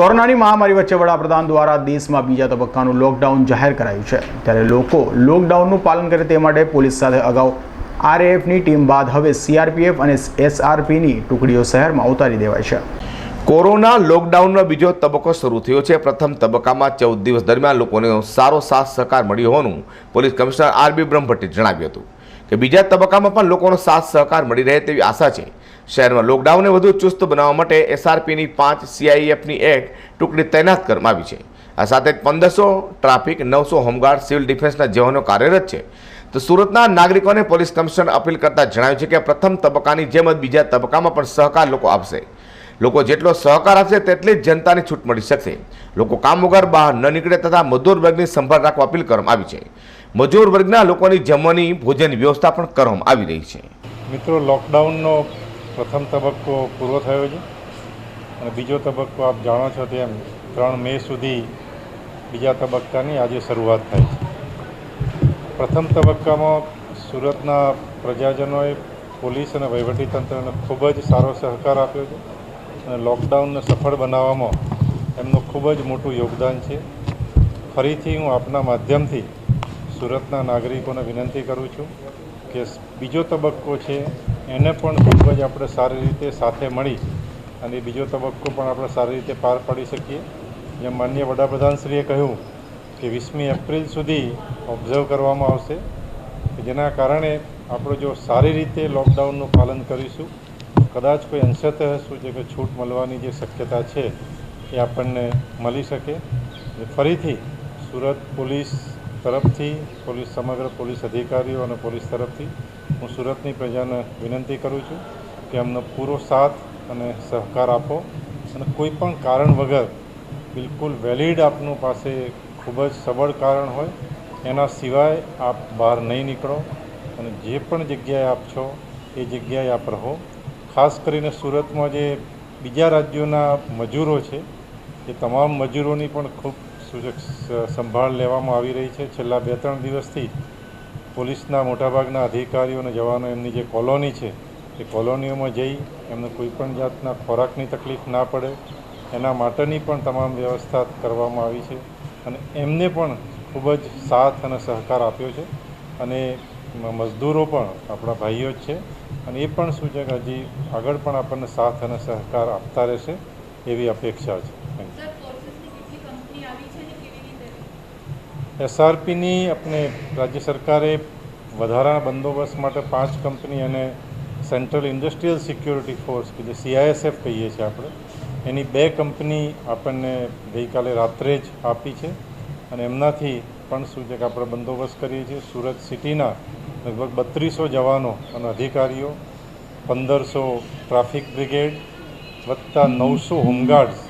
કોરોનાની મહામારી વચ્ચે વડાપ્રધાન દ્વારા દેશમાં બીજા તબક્કાનું લોકડાઉન જાહેર કરાયું છે. ત્યારે લોકો લોકડાઉનનું પાલન કરે તે માટે પોલીસ સાથે અગાઉ આરએએફની ટીમ બાદ હવે સીઆરપીએફ અને એસઆરપીની ટુકડીઓ શહેરમાં ઉતારી દેવાય છે. કોરોના લોકડાઉનનો બીજો તબક્કો શરૂ થયો છે. પ્રથમ તબક્કામાં ચૌદ દિવસ દરમિયાન લોકોને સારો સાથ સહકાર મળ્યો હોવાનું પોલીસ કમિશનર આરબી બ્રહ્મભટ્ટે જણાવ્યું હતું કે બીજા તબક્કામાં પણ લોકોનો સાથ સહકાર મળી રહે તેવી આશા છે. શહેરમાં લોકડાઉનને વધુ ચુસ્ત બનાવવા માટે એસઆરપીની પાંચ સીઆઈએફની એક ટુકડી તૈનાત કરવામાં આવી છે. આ સાથે પંદરસો ટ્રાફિક, નવસો હોમગાર્ડ, સિવિલ ડિફેન્સના જવાનો કાર્યરત છે. તો સુરતના નાગરિકોને પોલીસ કમિશનર અપીલ કરતા જણાવ્યું છે કે પ્રથમ તબક્કાની જેમ જ બીજા તબક્કામાં પણ સહકાર લોકો આપશે. લોકો જેટલો સહકાર આપશે તેટલી જ જનતાની છૂટ મળી શકશે. લોકો કામ બહાર ન નીકળે તથા મજૂર વર્ગની સંભાળ રાખવા અપીલ કરવામાં આવી છે. મજૂર વર્ગના લોકોની જમવાની ભોજન વ્યવસ્થા પણ કરવામાં આવી રહી છે. મિત્રો, લોકડાઉનનો પ્રથમ તબક્કો પૂરો થયો છે અને બીજો તબક્કો આપ જાણો છો તેમ ત્રણ મે સુધી બીજા તબક્કાની આજે શરૂઆત થાય છે. પ્રથમ તબક્કામાં સુરતના પ્રજાજનોએ પોલીસ અને વહીવટીતંત્રને ખૂબ જ સારો સહકાર આપ્યો છે અને લોકડાઉનને સફળ બનાવવામાં એમનું ખૂબ જ મોટું યોગદાન છે. ફરીથી હું આપના માધ્યમથી સુરતના નાગરિકોને વિનંતી કરું છું કે બીજો તબક્કો છે એને પણ ખૂબ જ આપણે સારી રીતે સાથે મળી અને બીજો તબક્કો પણ આપણે સારી રીતે પાર પાડી શકીએ. જેમ માન્ય વડાપ્રધાનશ્રીએ કહ્યું કે વીસમી એપ્રિલ સુધી ઓબ્ઝર્વ કરવામાં આવશે. જેના કારણે આપણે જો સારી રીતે લોકડાઉનનું પાલન કરીશું, કદાચ કોઈ અંશતઃ શું છે કે છૂટ મળવાની જે શક્યતા છે એ આપણને મળી શકે. ફરીથી સુરત પોલીસ તરફથી, પોલીસ સમગ્ર પોલીસ અધિકારીઓ અને પોલીસ તરફથી હું સુરતની પ્રજાને વિનંતી કરું છું કે અમને પૂરો સાથ અને સહકાર આપો અને કોઈ પણ કારણ વગર બિલકુલ વેલિડ આપનું પાસે ખૂબ જ સબળ કારણ હોય, એના સિવાય આપ બહાર નહીં નીકળો અને જે પણ જગ્યાએ આપ છો, એ જગ્યાએ આપ રહો. ખાસ કરીને સુરતમાં જે બીજા રાજ્યોના મજૂરો છે, એ તમામ મજૂરોની પણ ખૂબ સૂચક સંભાળ લેવામાં આવી રહી છે. છેલ્લા બે ત્રણ દિવસથી પોલીસના મોટાભાગના અધિકારીઓ અને જવાનો એમની જે કોલોની છે, એ કોલોનીઓમાં જઈ એમને કોઈ પણ જાતના ખોરાકની તકલીફ ના પડે, એના માટેની પણ તમામ વ્યવસ્થા કરવામાં આવી છે અને એમને પણ ખૂબ જ સાથ અને સહકાર આપ્યો છે અને મજદૂરો પણ આપણા ભાઈઓ જ છે અને એ પણ સૂચક હજી આગળ પણ આપણને સાથ અને સહકાર આપતા રહેશે એવી અપેક્ષા છે. થેન્ક યુ સર ફોર્સીસની કેટલી કંપની આવી છે ને કેવી રીતે એસઆરપીની આપણે રાજ્ય સરકારે વધારાના બંદોબસ્ત માટે પાંચ કંપની અને સેન્ટ્રલ ઇન્ડસ્ટ્રીયલ સિક્યોરિટી ફોર્સ, કે જે સીઆઈએસએફ કહીએ છીએ આપણે, એની બે કંપની આપણને ગઈકાલે રાત્રે જ આપી છે. અને એમનાથી પણ શું છે કે આપણે બંદોબસ્ત કરીએ છીએ. સુરત સિટીના લગભગ બત્રીસો જવાનો અને અધિકારીઓ, પંદરસો ટ્રાફિક બ્રિગેડ વત્તા નવસો હોમગાર્ડ્સ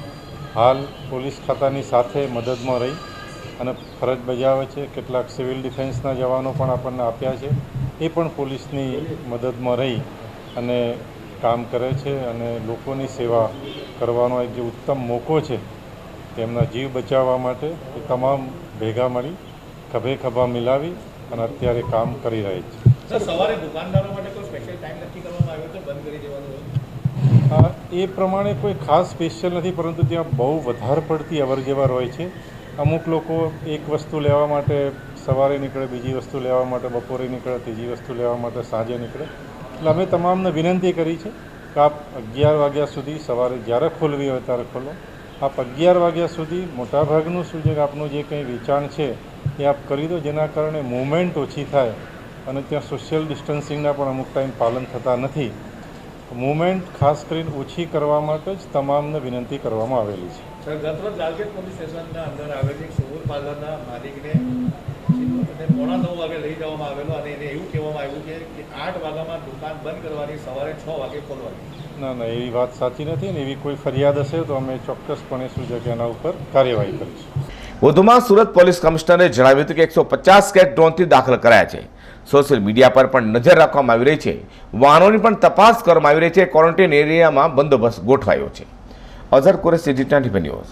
હાલ પોલીસ ખાતાની સાથે મદદમાં રહી. અને ફરજ બજાવે છે કેટલાક સિવિલ ડિફેન્સના જવાનો પણ આપણને આપ્યા છે. એ પણ પોલીસની મદદમાં રહી અને કામ કરે છે અને લોકોની સેવા કરવાનો એક જે ઉત્તમ મોકો છે તેમના જીવ બચાવવા માટે એ તમામ ભેગા મળી ખભે ખભા મિલાવી અને અત્યારે કામ કરી રહી છે. સવારે દુકાનદારો માટે કોઈ સ્પેશિયલ ટાઈમ નક્કી કરવામાં આવ્યો છે બંધ કરી દેવાનું હા, એ પ્રમાણે કોઈ ખાસ સ્પેશિયલ નથી પરંતુ ત્યાં બહુ વધારે પડતી અવરજવર હોય છે. અમુક લોકો એક વસ્તુ લેવા માટે સવારે નીકળે, બીજી વસ્તુ લેવા માટે બપોરે નીકળે, ત્રીજી વસ્તુ લેવા માટે સાંજે નીકળે. એટલે અમે તમામને વિનંતી કરી છે કે આપ અગિયાર વાગ્યા સુધી સવારે જ્યારે ખોલવી હોય ત્યારે ખોલો. આપ અગિયાર વાગ્યા સુધી મોટાભાગનું શું છે કે આપનું જે કંઈ વેચાણ છે એ આપ કરી દો, જેના કારણે મુવમેન્ટ ઓછી થાય અને ત્યાં સોશિયલ ડિસ્ટન્સિંગના પણ અમુક ટાઈમ પાલન થતા નથી. મુવમેન્ટ ખાસ કરીને ઓછી કરવા માટે જ તમામને વિનંતી કરવામાં આવેલી છે. ગતરોજ લાલગેટ પોલીસ સ્ટેશનના અંદર આવેલી સુગુર પાર્લરના માલિકને અને પોણા નવ વાગે લઈ જવામાં આવેલો અને એને એવું કહેવામાં આવ્યું છે કે આઠ વાગ્યામાં દુકાન બંધ કરવાની સવારે છ વાગે ખોલવાની. ના ના એવી વાત સાચી નથી ને એવી કોઈ ફરિયાદ હશે તો અમે ચોક્કસપણે શું છે એના ઉપર કાર્યવાહી કરીશું. વધુમાં સુરત પોલીસ કમિશનરે જણાવ્યું હતું કે એકસો પચાસ કેટ ડ્રોનથી દાખલ કરાયા છે. સોશિયલ મીડિયા પર પણ નજર રાખવામાં આવી રહી છે. વાહનોની પણ તપાસ કરવામાં આવી રહી છે. ક્વોરન્ટીન એરિયામાં બંદોબસ્ત ગોઠવાયો છે. हजार कुरा चाहिँ रिटर्न पनि होस्